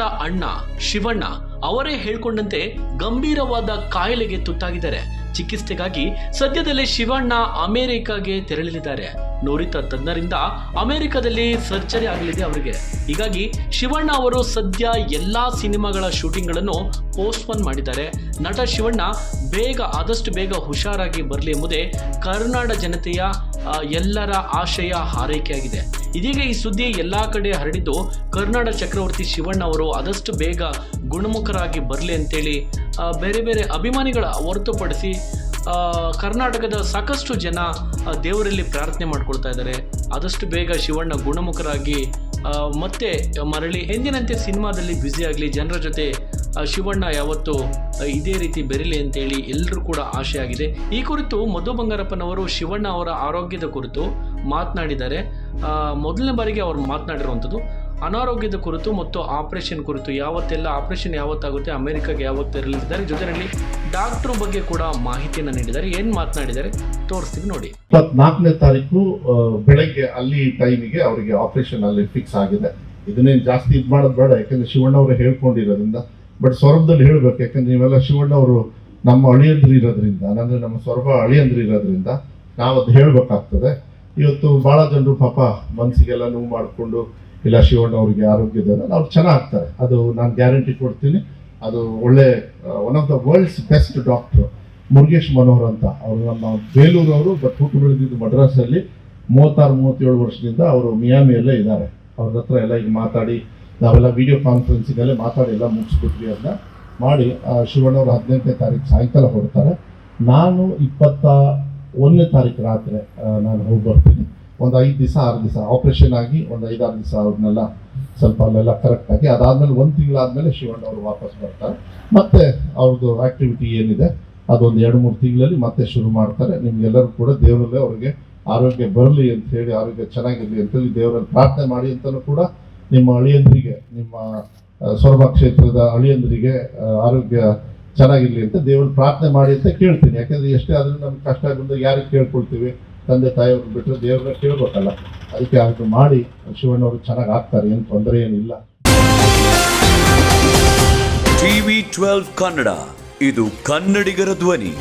ಅಣ್ಣ, ಶಿವಣ್ಣ ಅವರೇ ಹೇಳ್ಕೊಂಡಂತೆ ಗಂಭೀರವಾದ ಕಾಯಿಲೆಗೆ ತುತ್ತಾಗಿದ್ದಾರೆ. ಚಿಕಿತ್ಸೆಗಾಗಿ ಸದ್ಯದಲ್ಲೇ ಶಿವಣ್ಣ ಅಮೆರಿಕಾಗೆ ತೆರಳಲಿದ್ದಾರೆ. ನುರಿತ ತಜ್ಞರಿಂದ ಅಮೆರಿಕದಲ್ಲಿ ಸರ್ಜರಿ ಆಗಲಿದೆ ಅವರಿಗೆ. ಹೀಗಾಗಿ ಶಿವಣ್ಣ ಅವರು ಸದ್ಯ ಎಲ್ಲಾ ಸಿನಿಮಾಗಳ ಶೂಟಿಂಗ್ಗಳನ್ನು ಪೋಸ್ಟ್ಪೋನ್ ಮಾಡಿದ್ದಾರೆ. ನಟ ಶಿವಣ್ಣ ಬೇಗ, ಆದಷ್ಟು ಬೇಗ ಹುಷಾರಾಗಿ ಬರಲಿ ಎಂಬುದೇ ಕರ್ನಾಟಕ ಜನತೆಯ ಎಲ್ಲರ ಆಶಯ ಹಾರೈಕೆಯಾಗಿದೆ. ಇದೀಗ ಈ ಸುದ್ದಿ ಎಲ್ಲ ಕಡೆ ಹರಡಿದ್ದು ಕರ್ನಾಡ ಚಕ್ರವರ್ತಿ ಶಿವಣ್ಣ ಅವರು ಆದಷ್ಟು ಬೇಗ ಗುಣಮುಖರಾಗಿ ಬರಲಿ ಅಂತೇಳಿ ಬೇರೆ ಬೇರೆ ಅಭಿಮಾನಿಗಳ ಹೊರತುಪಡಿಸಿ ಕರ್ನಾಟಕದ ಸಾಕಷ್ಟು ಜನ ದೇವರಲ್ಲಿ ಪ್ರಾರ್ಥನೆ ಮಾಡ್ಕೊಳ್ತಾ ಇದ್ದಾರೆ. ಆದಷ್ಟು ಬೇಗ ಶಿವಣ್ಣ ಗುಣಮುಖರಾಗಿ ಮತ್ತೆ ಮರಳಿ ಎಂದಿನಂತೆ ಸಿನಿಮಾದಲ್ಲಿ ಬ್ಯುಸಿ ಆಗಲಿ, ಜನರ ಜೊತೆ ಶಿವಣ್ಣ ಯಾವತ್ತು ಇದೇ ರೀತಿ ಬೆರಲಿ ಅಂತೇಳಿ ಎಲ್ಲರೂ ಕೂಡ ಆಶೆ ಆಗಿದೆ ಈ ಕುರಿತು ಮಧು ಬಂಗಾರಪ್ಪನವರು ಶಿವಣ್ಣ ಅವರ ಆರೋಗ್ಯದ ಕುರಿತು ಮಾತನಾಡಿದ್ದಾರೆ. ಮೊದಲನೇ ಬಾರಿಗೆ ಅವರು ಮಾತನಾಡಿರುವಂಥದ್ದು. ಅನಾರೋಗ್ಯದ ಕುರಿತು ಮತ್ತು ಆಪರೇಷನ್ ಕುರಿತು ಯಾವತ್ತೆಲ್ಲ, ಆಪರೇಷನ್ ಯಾವತ್ತಾಗುತ್ತೆ, ಅಮೆರಿಕಾಗೆ ಯಾವತ್ತು ಇರಲಿದ್ದಾರೆ ಜೊತೆಯಲ್ಲಿ ಡಾಕ್ಟ್ರು ಬಗ್ಗೆ ಕೂಡ ಮಾಹಿತಿಯನ್ನು ನೀಡಿದ್ದಾರೆ. ಏನು ಮಾತನಾಡಿದ್ದಾರೆ ತೋರಿಸ್ತೀವಿ ನೋಡಿ. ಇಪ್ಪತ್ನಾಲ್ಕನೇ ತಾರೀಕು ಬೆಳಗ್ಗೆ ಅಲ್ಲಿ ಟೈಮಿಗೆ ಅವರಿಗೆ ಆಪರೇಷನ್ ಅಲ್ಲಿ ಫಿಕ್ಸ್ ಆಗಿದೆ. ಇದನ್ನೇನು ಜಾಸ್ತಿ ಇದು ಮಾಡೋದು ಬೇಡ, ಯಾಕಂದ್ರೆ ಶಿವಣ್ಣ ಅವರು ಹೇಳ್ಕೊಂಡಿರೋದ್ರಿಂದ ಬಟ್ ಸ್ವರೂಪದಲ್ಲಿ ಹೇಳ್ಬೇಕು, ಯಾಕಂದ್ರೆ ನೀವೆಲ್ಲ ಶಿವಣ್ಣ ಅವರು ನಮ್ಮ ಅಳಿಯಂದ್ರಿ ಇರೋದ್ರಿಂದ, ಅಂದ್ರೆ ನಮ್ಮ ಸೌರಭ ಅಳಿಯಂದ್ರಿ ಇರೋದ್ರಿಂದ ನಾವು ಅದು ಹೇಳ್ಬೇಕಾಗ್ತದೆ. ಇವತ್ತು ಬಹಳ ಜನರು ಪಾಪ ಮನಸ್ಸಿಗೆಲ್ಲ ನೋವು ಮಾಡಿಕೊಂಡು, ಇಲ್ಲ ಶಿವಣ್ಣ ಅವರಿಗೆ ಆರೋಗ್ಯದ ಅವ್ರು ಚೆನ್ನಾಗ್ತಾರೆ. ಅದು ನಾನು ಗ್ಯಾರಂಟಿ ಕೊಡ್ತೀನಿ. ಅದು ಒಳ್ಳೆ one of the world's best doctor Murugesh Manohar ಅಂತ. ಅವರು ನಮ್ಮ ಬೇಲೂರವರು ಬಟ್ ಹುಟ್ಟು ಬೆಳೆದಿದ್ದು ಮಡ್ರಾಸಲ್ಲಿ ಮೂವತ್ತಾರು, ಮೂವತ್ತೇಳು ವರ್ಷದಿಂದ ಅವರು ಮಿಯಾಮಿಯಲ್ಲೇ ಇದ್ದಾರೆ. ಅವ್ರ ಹತ್ರ ಎಲ್ಲ ಈಗ ಮಾತಾಡಿ ನಾವೆಲ್ಲ ವಿಡಿಯೋ ಕಾನ್ಫರೆನ್ಸಿಂಗಲ್ಲೇ ಮಾತಾಡಿ ಎಲ್ಲ ಮುಗಿಸ್ಬಿಟ್ವಿ ಅಂತ ಮಾಡಿ ಶಿವಣ್ಣವರು ಹದಿನೆಂಟನೇ ತಾರೀಕು ಸಾಯಂಕಾಲ ಹೊರಡ್ತಾರೆ. ನಾನು ಇಪ್ಪತ್ತ ಒಂದನೇ ತಾರೀಕು ರಾತ್ರಿ ನಾನು ಹೋಗಿ ಬರ್ತೀನಿ. ಒಂದು ಐದು ದಿವಸ, ಆರು ದಿವಸ ಆಪರೇಷನ್ ಆಗಿ, ಒಂದು ಐದಾರು ದಿವಸ ಅವ್ರನ್ನೆಲ್ಲ ಸ್ವಲ್ಪ ಅಲ್ಲೆಲ್ಲ ಕರೆಕ್ಟಾಗಿ ಅದಾದಮೇಲೆ ಒಂದು ತಿಂಗಳಾದಮೇಲೆ ಶಿವಣ್ಣ ಅವರು ವಾಪಸ್ ಬರ್ತಾರೆ. ಮತ್ತೆ ಅವ್ರದ್ದು ಆಕ್ಟಿವಿಟಿ ಏನಿದೆ, ಅದೊಂದು ಎರಡು ಮೂರು ತಿಂಗಳಲ್ಲಿ ಮತ್ತೆ ಶುರು ಮಾಡ್ತಾರೆ. ನಿಮ್ಗೆಲ್ಲರೂ ಕೂಡ ದೇವರಲ್ಲೇ ಅವ್ರಿಗೆ ಆರೋಗ್ಯ ಬರಲಿ ಅಂತ ಹೇಳಿ, ಆರೋಗ್ಯ ಚೆನ್ನಾಗಿರಲಿ ಅಂತೇಳಿ ದೇವರಲ್ಲಿ ಪ್ರಾರ್ಥನೆ ಮಾಡಿ ಅಂತಲೂ ಕೂಡ ನಿಮ್ಮ ಅಳಿಯಂದ್ರಿಗೆ ನಿಮ್ಮ ಸೊರಬ ಕ್ಷೇತ್ರದ ಅಳಿಯಂದ್ರಿಗೆ ಆರೋಗ್ಯ ಚೆನ್ನಾಗಿರ್ಲಿ ಅಂತ ದೇವ್ರ ಪ್ರಾರ್ಥನೆ ಮಾಡಿ ಅಂತ ಕೇಳ್ತೀನಿ. ಯಾಕಂದ್ರೆ ಎಷ್ಟೇ ಆದರೂ ನಮ್ಗೆ ಕಷ್ಟ ಬಂದಾಗ ಯಾರಿಗೆ ಕೇಳ್ಕೊಳ್ತೀವಿ? ತಂದೆ ತಾಯಿಯವ್ರು ಬಿಟ್ಟರೆ ದೇವ್ರನ್ನ ಕೇಳ್ಬೇಕಲ್ಲ. ಅದಕ್ಕೆ ಅದನ್ನು ಮಾಡಿ ಶಿವಣ್ಣವರು ಚೆನ್ನಾಗಿ ಆಗ್ತಾರೆ, ಏನು ತೊಂದರೆ ಏನಿಲ್ಲ. ಟಿವಿ ಟ್ವೆಲ್ವ್ ಕನ್ನಡ, ಇದು ಕನ್ನಡಿಗರ ಧ್ವನಿ.